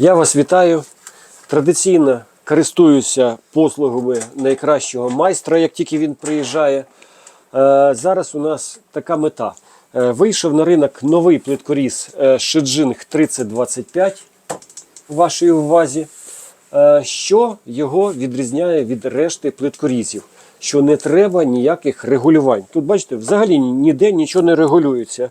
Я вас вітаю. Традиційно користуюся послугами найкращого майстра, як тільки він приїжджає. Е, Зараз у нас така мета. Е, Вийшов на ринок новий плиткоріз е, Шеджинг 3025 у вашій увазі. Що його відрізняє від решти плиткорізів? Що не треба ніяких регулювань. Тут, бачите, взагалі ніде нічого не регулюється.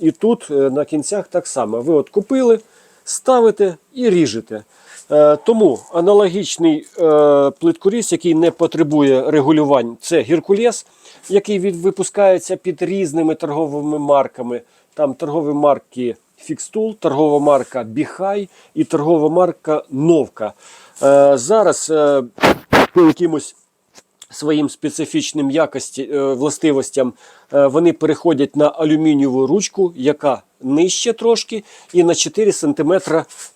І тут на кінцях так само. Ви от купили, ставите і ріжете. Е, Тому аналогічний е, плиткоріз, який не потребує регулювань, це Геркулес, який випускається під різними торговими марками. Там торгові марки Фікстул, торгова марка Біхай і торгова марка Новка. Е, Зараз по якимось своїм специфічним якості, е, властивостям е, вони переходять на алюмінієву ручку, яка нижче трошки, і на 4 см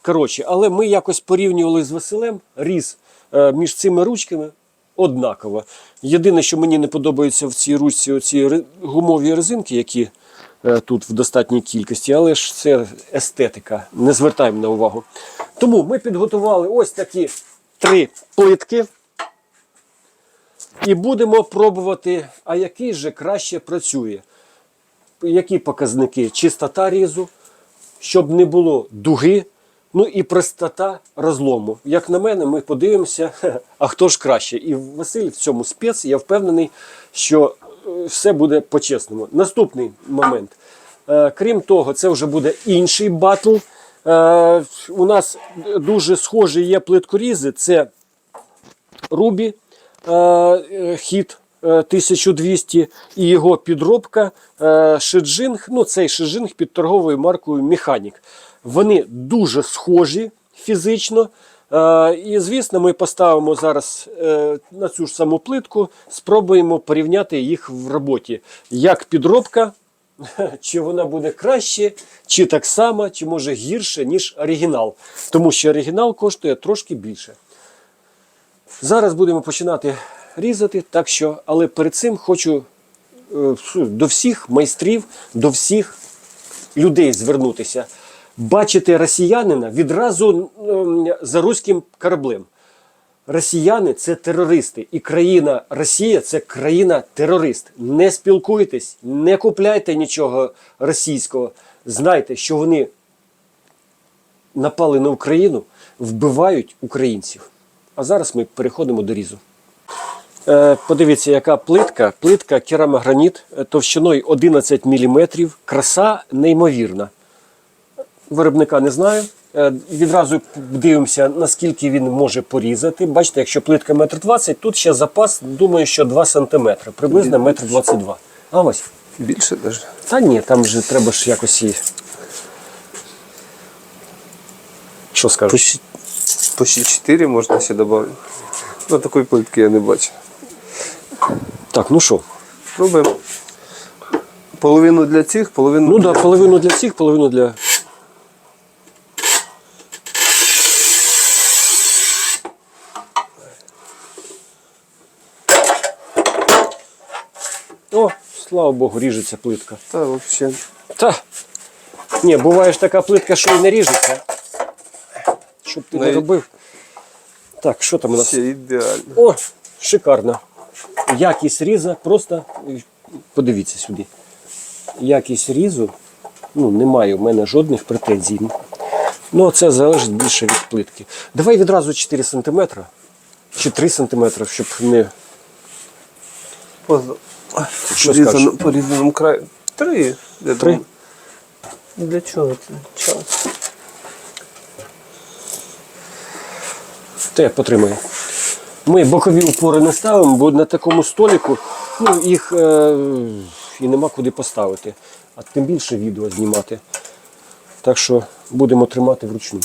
коротше. Але ми якось порівнювали з Василем різ е, між цими ручками однаково. Єдине, що мені не подобається в цій ручці, оці гумові резинки, які тут в достатній кількості, але ж це естетика, не звертаємо на увагу. Тому ми підготували ось такі три плитки. І будемо пробувати, а який же краще працює. Які показники? Чистота різу, щоб не було дуги, ну і простота розлому. Як на мене, ми подивимося, а хто ж краще. І Василь в цьому спец, я впевнений, що е, все буде по-чесному. Наступний момент. Е, Крім того, це вже буде інший батл. Е, У нас дуже схожі є плиткорізи. Це Рубі е, е, хіт е, 1200 і його підробка Шеджинг. Ну, цей Шеджинг під торговою маркою Механік. Вони дуже схожі фізично. І, звісно, ми поставимо зараз на цю ж саму плитку, спробуємо порівняти їх в роботі. Як підробка, чи вона буде краще, чи так само, чи може гірше, ніж оригінал. Тому що оригінал коштує трошки більше. Зараз будемо починати різати, так що, але перед цим хочу е, до всіх майстрів, до всіх людей звернутися. Бачити росіянина відразу за руським кораблем. Росіяни це терористи, і країна Росія це країна терорист. Не спілкуйтесь, не купляйте нічого російського. Знайте, що вони напали на Україну, вбивають українців. А зараз ми переходимо до різу. Е, Подивіться, яка плитка. Плитка керамограніт товщиною 11 мм. Краса неймовірна. Виробника не знаю. Е, Відразу дивимося, наскільки він може порізати. Бачите, якщо плитка 1,20 м, тут ще запас, думаю, що 2 см, приблизно 1,22 м. А ось. Більше навіть. Та ні, там же треба ж якось її. Що скажеш? Почти, почти 4 можна ще додати. Ну, такої плитки я не бачу. Так, ну що? Пробуємо. Половину для цих, половину Ну для... так, половину для цих, половину для. О, слава Богу, ріжеться плитка. Та взагалі. Та. Ні, буває ж така плитка, що і не ріжеться. Щоб ти не робив. Так, що там у нас? Ще ідеально. О, шикарно. Якість різа просто подивіться сюди. Якість різу, ну, немає у мене жодних претензій. Ну, це залежить більше від плитки. Давай відразу 4 см чи 3 см, щоб не. По, Що по, по різаному краю. Три. Я Три? думаю. Для чого це? Час. Те, потримай. Ми бокові упори не ставимо, бо на такому століку ну, їх е, і нема куди поставити. А тим більше відео знімати. Так що будемо тримати вручну.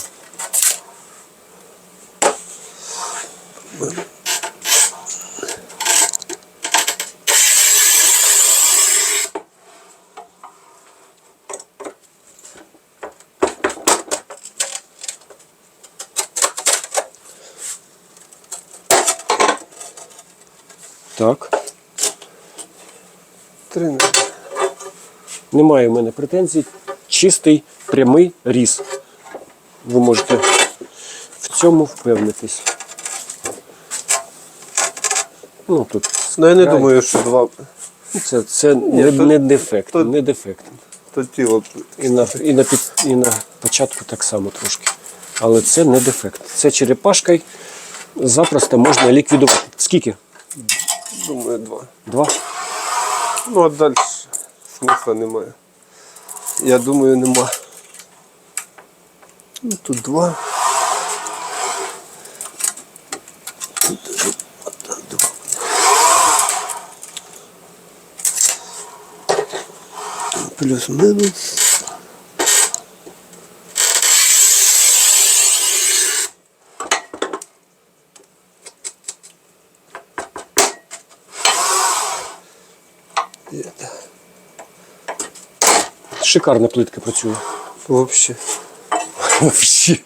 Так. Немає в мене претензій. Чистий прямий різ. Ви можете в цьому впевнитись. Ну, тут Ну я не край. думаю, що два. це, це не, то- не дефект, то- не дефект. То тіло. І на, і, на під, і на початку так само трошки. Але це не дефект. Це черепашкою запросто можна ліквідувати. Скільки? Думаю, два. Два? Ну а далі смисла немає. Я думаю, нема. Ну, тут два. Плюс-минус. Шикарна плитка працює. Вообще. Вообще.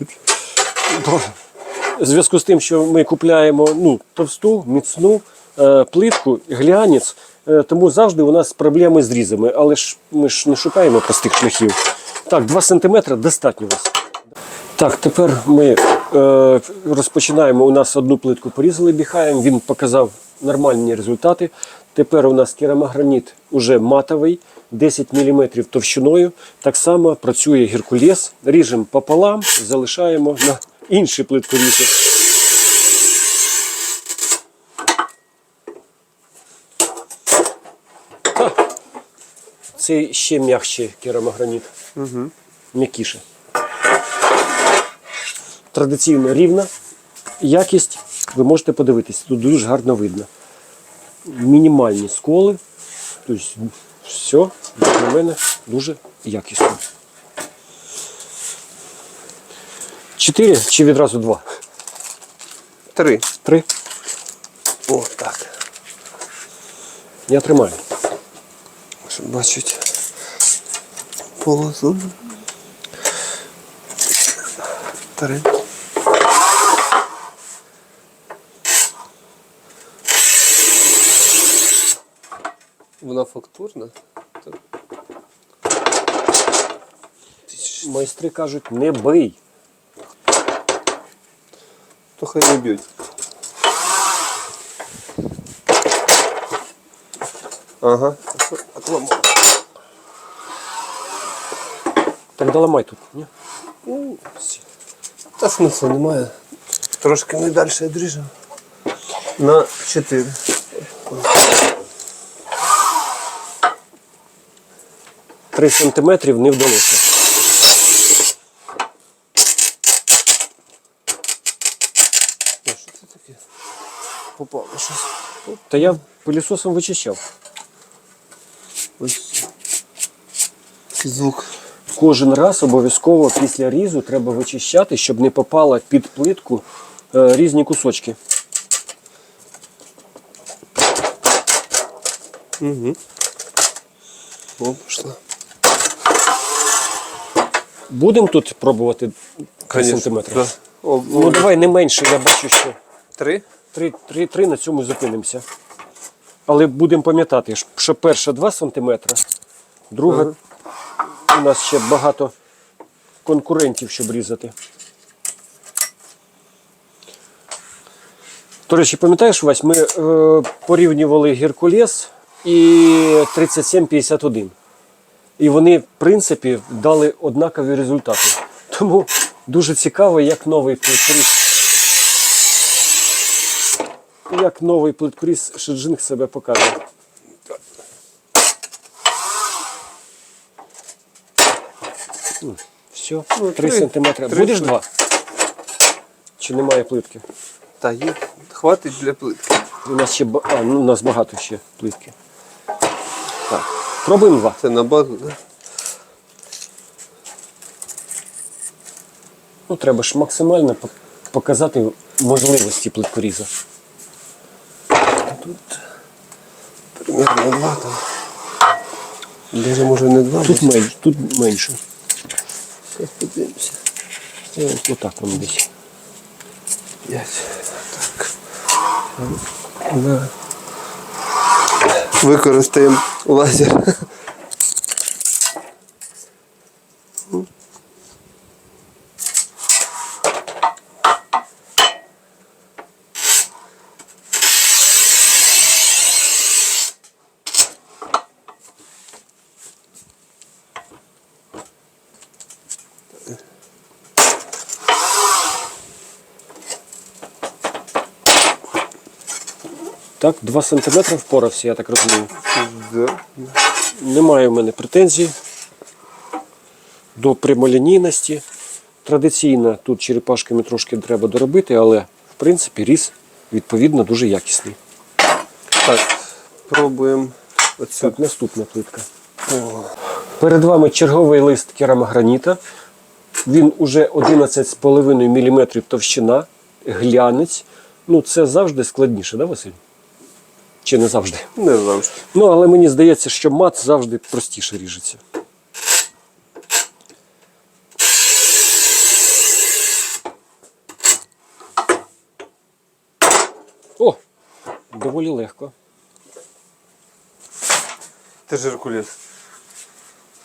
В зв'язку з тим, що ми купляємо ну, товсту, міцну е, плитку, глянець, е, тому завжди у нас проблеми з різами. Але ж ми ж не шукаємо простих шляхів. Так, 2 см достатньо у вас. Так, тепер ми е, розпочинаємо. У нас одну плитку порізали біхаєм, він показав нормальні результати. Тепер у нас керамограніт уже матовий, 10 мм товщиною. Так само працює геркулес. Ріжемо пополам, залишаємо на інші плиткорізи. Ха! Це ще м'якший керамограніт. Угу. М'якіше. Традиційно рівна. Якість ви можете подивитись, тут дуже гарно видно. Мінімальні сколи. Тобто все, на мене, дуже якісно. Чотири чи відразу два? Три. Три. О, так. Я тримаю. Щоб бачити полосу. Три. Вона фактурна? Так. Майстри кажуть, не бий. То хай не б'ють. Ага. Отламав. Так доламай тут. Ні? Ну, Та смисла немає. Трошки ми далі відріжемо. На 4. Три сантиметрів не вдалося. Що це таке? Попало щось. Та я пилісосом вичищав. Ось. Звук. Кожен раз обов'язково після різу треба вичищати, щоб не попало під плитку е, різні кусочки. Угу. О, пішла. Будемо тут пробувати 3 Конечно, сантиметри? да. О, Ну давай не менше, я бачу, що Три? 3, 3, 3 на цьому зупинимося. Але будемо пам'ятати, що перша 2 см, друга у нас ще багато конкурентів, щоб різати. До речі, пам'ятаєш, Вась, ми е, порівнювали Геркулес і 3751. І вони, в принципі, дали однакові результати. Тому дуже цікаво, як новий плиткоріз як новий плиткоріз Шеджинг себе покаже. Все, Ну, 3 три- сантиметри. Будеш два? Чи немає плитки? Та є. Хватить для плитки. У нас ще а, ну, у нас багато ще плитки. Так. Пробуємо два. Це на базу, да? Ну, треба ж максимально показати можливості плиткоріза. Тут примерно два там. Даже може не два. Тут, менш, тут менше. Зараз подивимося. Ось отак воно десь. П'ять. Так. Да. Використаємо лазер. Так, 2 см впорався, я так розумію. Да. Немає в мене претензій до прямолінійності. Традиційно тут черепашками трошки треба доробити, але в принципі різ відповідно дуже якісний. Так, пробуємо оцю. Так, наступна плитка. Перед вами черговий лист керамограніта. Він уже 11,5 мм товщина, глянець. Ну, це завжди складніше, да, Василь? Чи не завжди? Не завжди. Ну, але мені здається, що мат завжди простіше ріжеться. О! Доволі легко. Ти ж Геркулес.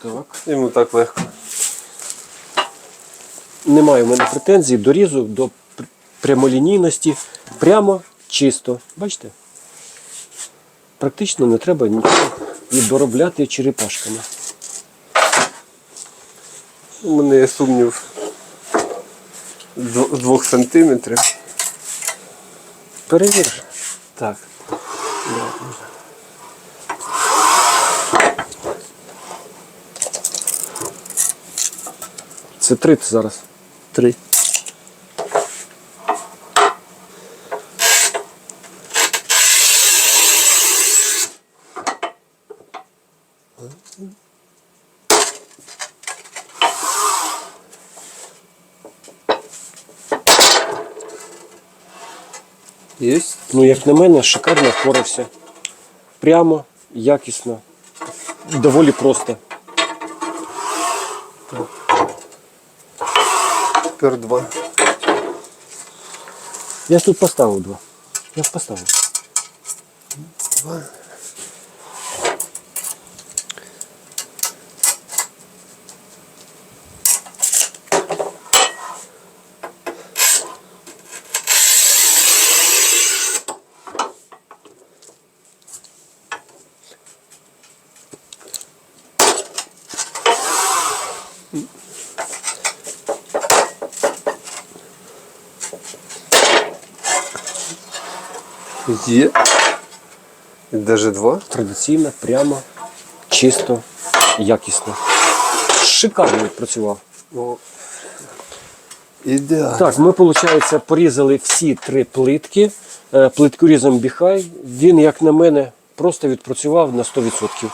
Так. Йому так легко. Немає в мене претензій до різу, до прямолінійності. Прямо чисто. Бачите? Практично не треба нічого і доробляти черепашками. У мене є сумнів з 2 сантиметрів. Перевір. Так. Це три зараз. Три. Єсть. Ну, як на мене, шикарно впорався. Прямо, якісно, доволі просто. Тепер два. Я ж тут поставив два. Я ж поставив. Два. Є. І даже два. Традиційно, прямо, чисто, якісно. Шикарно відпрацював. О. Ідеально. Так, ми, виходить, порізали всі три плитки. Е, Плиткорізом Біхай. Він, як на мене, просто відпрацював на 100%.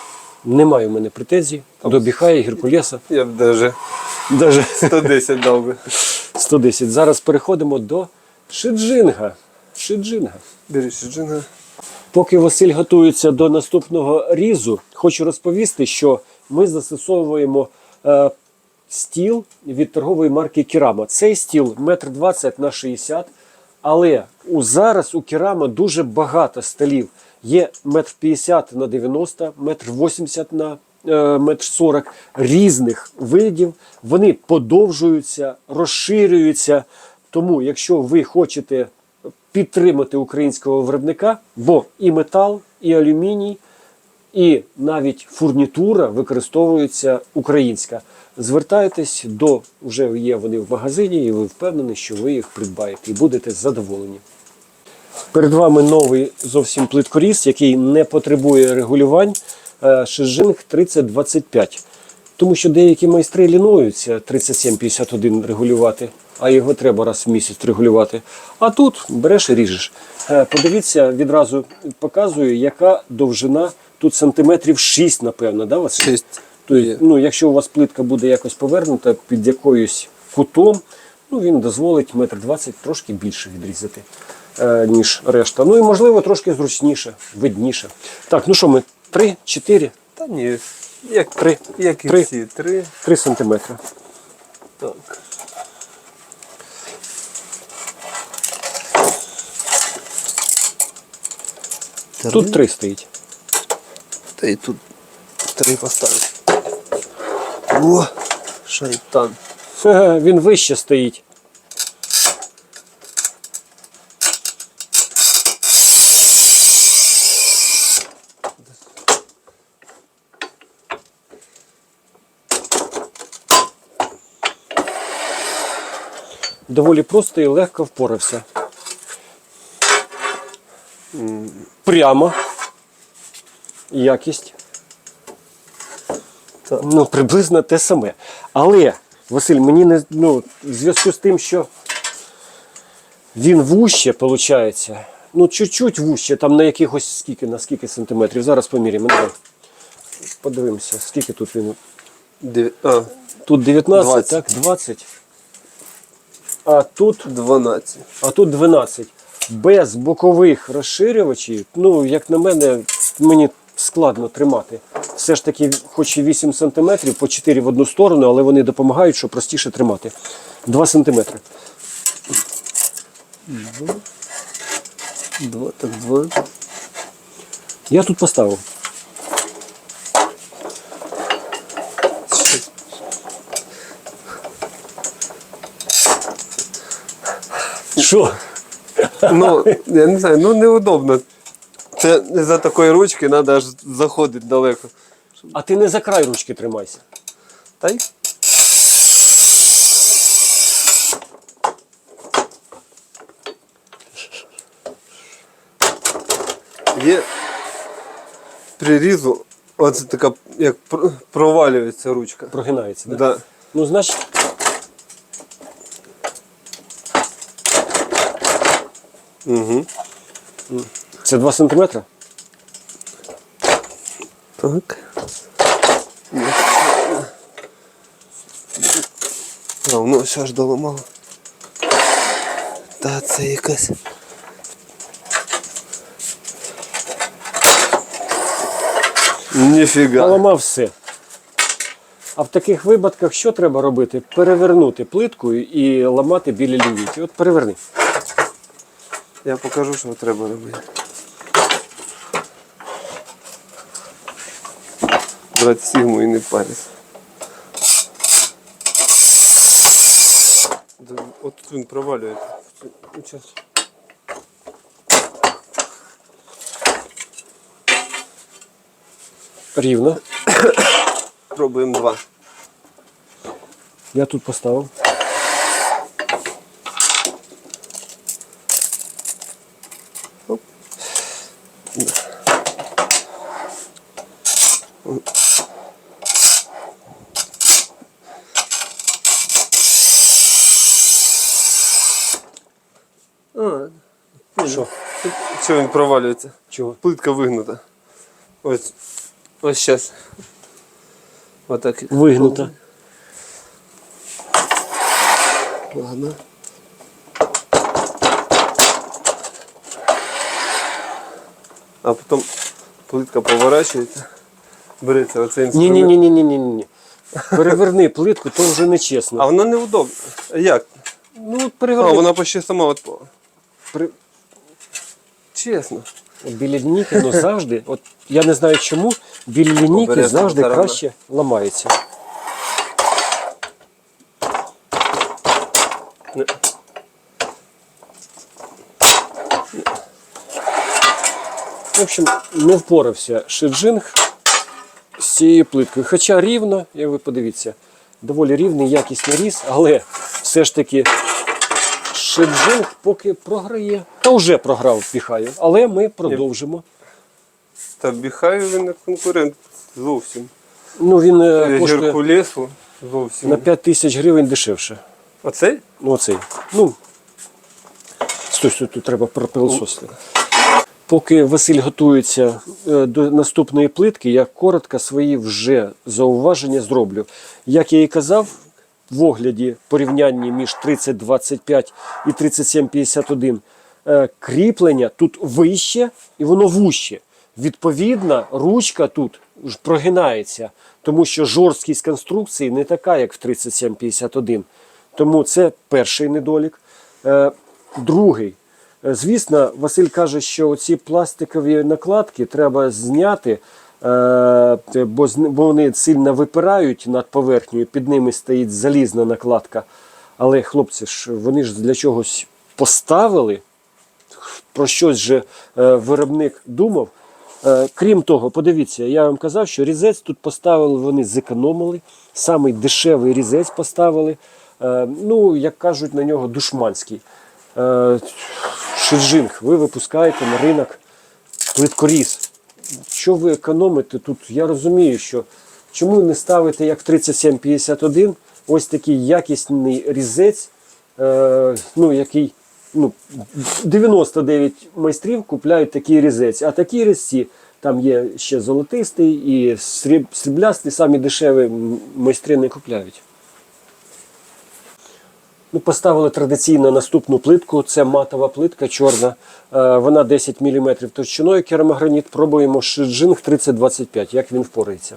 Немає в мене претензій до Біхая, Геркулеса. Я б даже Даже 110 дав би. 110. Зараз переходимо до Шиджинга. Шиджинга. Бери шиджинга. Поки Василь готується до наступного різу, хочу розповісти, що ми застосовуємо е, стіл від торгової марки Керама. Цей стіл 1,20 на 60 але у, зараз у Керама дуже багато столів. Є 1,50 на 90, 1,80 на е, 1,40 різних видів. Вони подовжуються, розширюються. Тому, якщо ви хочете підтримати українського виробника, бо і метал, і алюміній, і навіть фурнітура використовується українська. Звертайтесь до вже є вони в магазині, і ви впевнені, що ви їх придбаєте і будете задоволені. Перед вами новий зовсім плиткоріз, який не потребує регулювань. Е, Шижинг 3025. Тому що деякі майстри лінуються 3751 регулювати, а його треба раз в місяць регулювати. А тут береш і ріжеш. Е, Подивіться, відразу показую, яка довжина тут сантиметрів 6, напевно, да, Василь? Шість. Тобто, ну, якщо у вас плитка буде якось повернута під якоюсь кутом, ну, він дозволить метр двадцять трошки більше відрізати, е, ніж решта. Ну і можливо трошки зручніше, видніше. Так, ну що ми? Три, чотири, Та ні. Як, три. як і Три. всі. Три. Три сантиметри. Так. Тут три стоїть. Та і тут три поставити. О, шайтан. Він вище стоїть. Доволі просто і легко впорався. Прямо. Якість. Так. Ну, приблизно те саме. Але, Василь, мені не ну, в зв'язку з тим, що він вуще, виходить. Ну, чуть-чуть вуще, там на якихось скільки, на скільки сантиметрів. Зараз поміряємо. Давай. Подивимося, скільки тут він. Дев'я- А, Тут 19, 20. так? 20. А тут, 12. а тут 12. Без бокових розширювачів, ну, як на мене, мені складно тримати. Все ж таки, хоч і 8 см, по 4 в одну сторону, але вони допомагають, щоб простіше тримати. 2 см. Два, так, два. Я тут поставив. Що? Ну, я не знаю, ну неудобно. Це за такої ручки треба аж заходити далеко. А ти не за край ручки тримайся. Та й Є прирізу, оце така, як провалюється ручка. Прогинається, так? Да. Ну, значить, Угу. це 2 см? Так. А, воно ще аж доламало. Та це якась. Ніфіга. Поламав все. А в таких випадках що треба робити? Перевернути плитку і ламати біля лінійки. От переверни. Я покажу, що треба робити. Брати сігму і не парись. От тут він провалюється. Ну. Рівно. Пробуємо два. Я тут поставив. А, Що? що він провалюється? Чого? Плитка вигнута. Ось. Ось зараз. Отак. Вигнута. Ладно. А потім плитка поворачується. Береться оцей Ні, інструмент. ні, ні, ні, ні, ні, ні. Переверни плитку, то вже не А чесно. воно неудобно. Як? Ну, от переверни. А, вона почти сама відпала. При... Чесно. От Біля лінійки, ну завжди, от я не знаю чому, біля лінійки Обережно, завжди сторона. краще ламається. Не. В общем, не впорався Шиджинг з цією плиткою. Хоча рівно, як ви подивіться, доволі рівний, якісний різ, але все ж таки Шиджинг поки програє. Та вже програв піхаю. Але ми продовжимо. Та біхаю він не конкурент зовсім. Ну він е, коштує Геркулесу зовсім. на 5 тисяч гривень дешевше. Оцей? Ну, оцей. Ну, стой, стой, тут треба пропилососити. Поки Василь готується е, до наступної плитки, я коротко свої вже зауваження зроблю. Як я і казав, в огляді порівнянні між 3025 і 3751 е, кріплення тут вище і воно вуще. Відповідно, ручка тут прогинається, тому що жорсткість конструкції не така, як в 3751. Тому це перший недолік. Е, Другий. Е, Звісно, Василь каже, що ці пластикові накладки треба зняти, бо вони сильно випирають над поверхнею, під ними стоїть залізна накладка. Але хлопці ж вони ж для чогось поставили, про щось же е, виробник думав. Е, крім того, подивіться, я вам казав, що різець тут поставили, вони зекономили. Самий дешевий різець поставили. Е, ну, як кажуть на нього, душманський. Е, Шиджинг ви випускаєте на ринок плиткоріз. Що ви економите тут? Я розумію, що чому не ставите як в 3751 ось такий якісний різець, е, ну, який ну, 99 майстрів купляють такий різець, а такі різці там є ще золотистий і сріб, сріблястий, самі дешеві майстри не купляють. Ну, поставили традиційно наступну плитку. Це матова плитка чорна. Е, Вона 10 мм товщиною керамограніт. Пробуємо шиджинг 3025, як він впорається.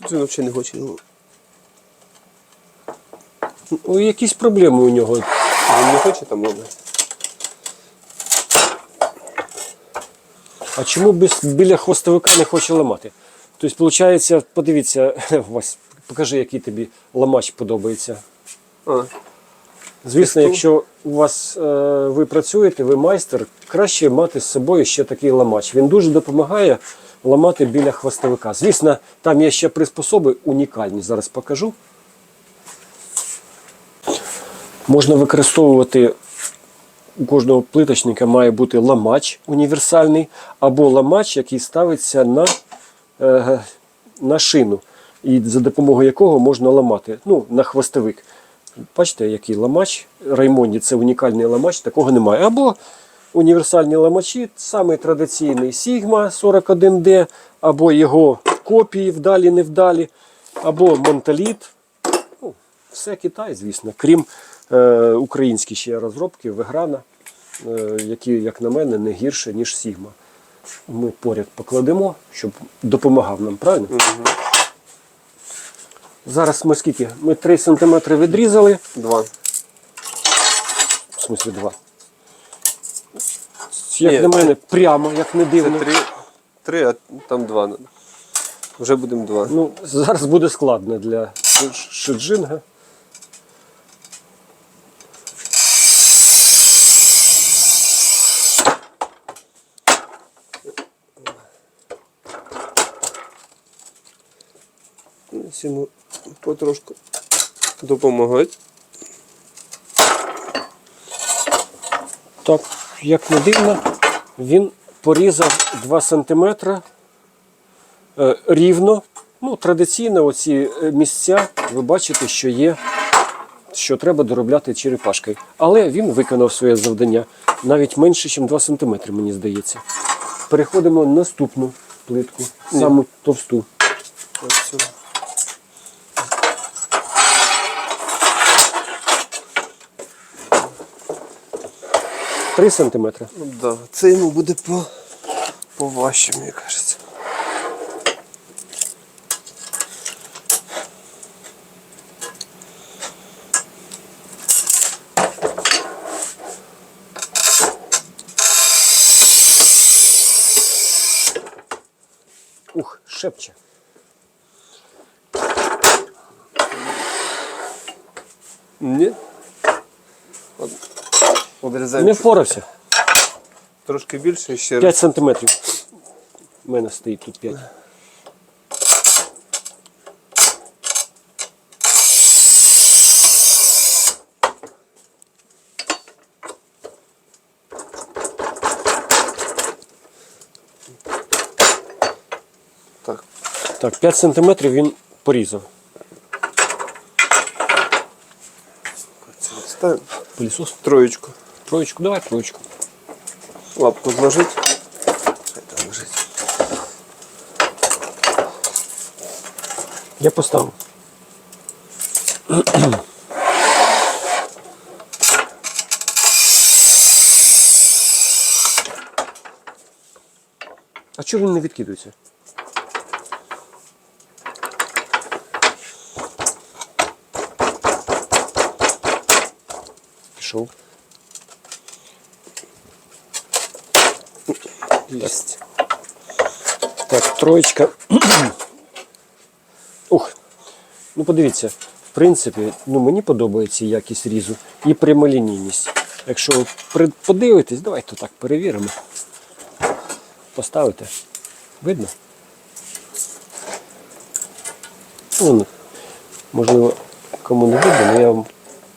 Тут він взагалі не хоче. Ну, якісь проблеми у нього. Він не хоче там робити. А чому без, біля хвостовика не хоче ламати? Тобто, виходить, подивіться, Вась, покажи, який тобі ламач подобається. А, Звісно, якщо у вас е, ви працюєте, ви майстер, краще мати з собою ще такий ламач. Він дуже допомагає ламати біля хвостовика. Звісно, там є ще приспособи унікальні. Зараз покажу. Можна використовувати у кожного плиточника має бути ламач універсальний, або ламач, який ставиться на, е, на шину, і за допомогою якого можна ламати ну, на хвостовик. Бачите, який ламач. Раймонді це унікальний ламач, такого немає. Або універсальні ламачі, самий традиційний Sigma 41D, або його копії вдалі, невдалі, або Монталіт. Ну, все Китай, звісно, крім українські ще розробки, Веграна, е, які, як на мене, не гірше, ніж Sigma. Ми поряд покладемо, щоб допомагав нам, правильно? Зараз ми скільки? Ми 3 см відрізали. два. В смислі 2. Як Ні, на мене, прямо, як не Це дивно. три, три, а там два. Вже будемо два. Ну, зараз буде складно для ш- шиджинга. Ось йому потрошку допомагати. Так, як не дивно, він порізав 2 см е, рівно. Ну, традиційно оці е, місця, ви бачите, що є, що треба доробляти черепашкою. Але він виконав своє завдання навіть менше, ніж 2 см, мені здається. Переходимо на наступну плитку, саму товсту. Ось 3 см. Ну, да. Це йому буде по, поважче, мені кажеться. Ух, шепче. Ні? От, Одрізаємо Не впорався. трошки більше ще 5 сантиметрів. У мене стоїть тут 5. Так. Так, 5 сантиметрів він порізав. Пилісос. Троєчку. Троєчку, давай троєчку. Лапку зложить. Хай там лежить. Я поставив. А чого він не відкидується? Пішов. Єсть. Так, троєчка. Ух. Ну подивіться, в принципі, ну мені подобається якість різу і прямолінійність. Якщо ви подивитесь, давайте так перевіримо. Поставите. Видно? Ну, можливо, кому не видно, але я вам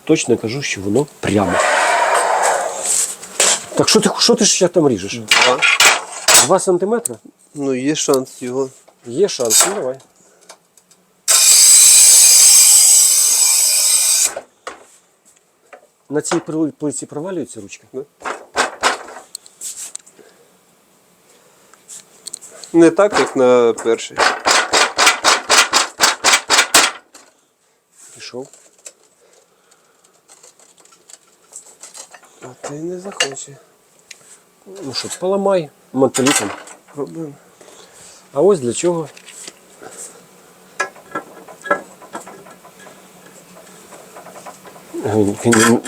точно кажу, що воно прямо. Так що ти, що ти ще там ріжеш? Два. Два сантиметри? Ну, є шанс його. Є шанс, ну давай. На цій пли- плиці провалюється ручка? Да? Не так, як на перший. Пішов. А ти не захоче. Ну що, поламай монтолітом. Пробуємо. А ось для чого. Він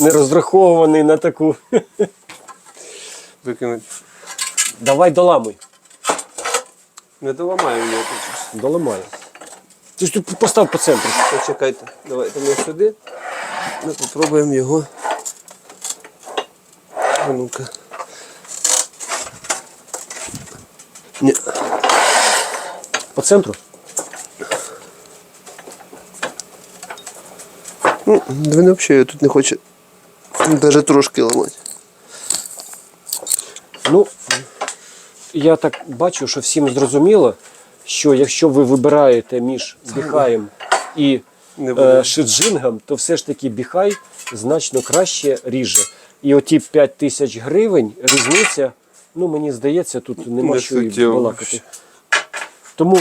не розрахований на таку. Викинути. Давай доламуй. Не доламаємо його тут. щось. Доламай. Ти ж тут постав по центру. Почекайте. Давайте ми сюди. Ми попробуємо його. А ну-ка. Ні. По центру. Ну, він взагалі тут не хоче навіть трошки ламати. Ну, я так бачу, що всім зрозуміло, що якщо ви вибираєте між біхаєм і е, шиджингом, то все ж таки біхай значно краще ріже. І оті 5 тисяч гривень різниця, ну мені здається, тут нема Не що і суттєво балакати. Тому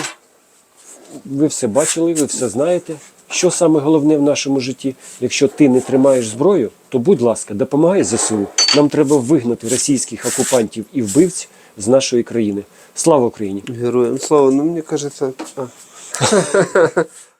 ви все бачили, ви все знаєте. Що саме головне в нашому житті? Якщо ти не тримаєш зброю, то будь ласка, допомагай ЗСУ. Нам треба вигнати російських окупантів і вбивць з нашої країни. Слава Україні! Героям слава, ну мені кажеться. А.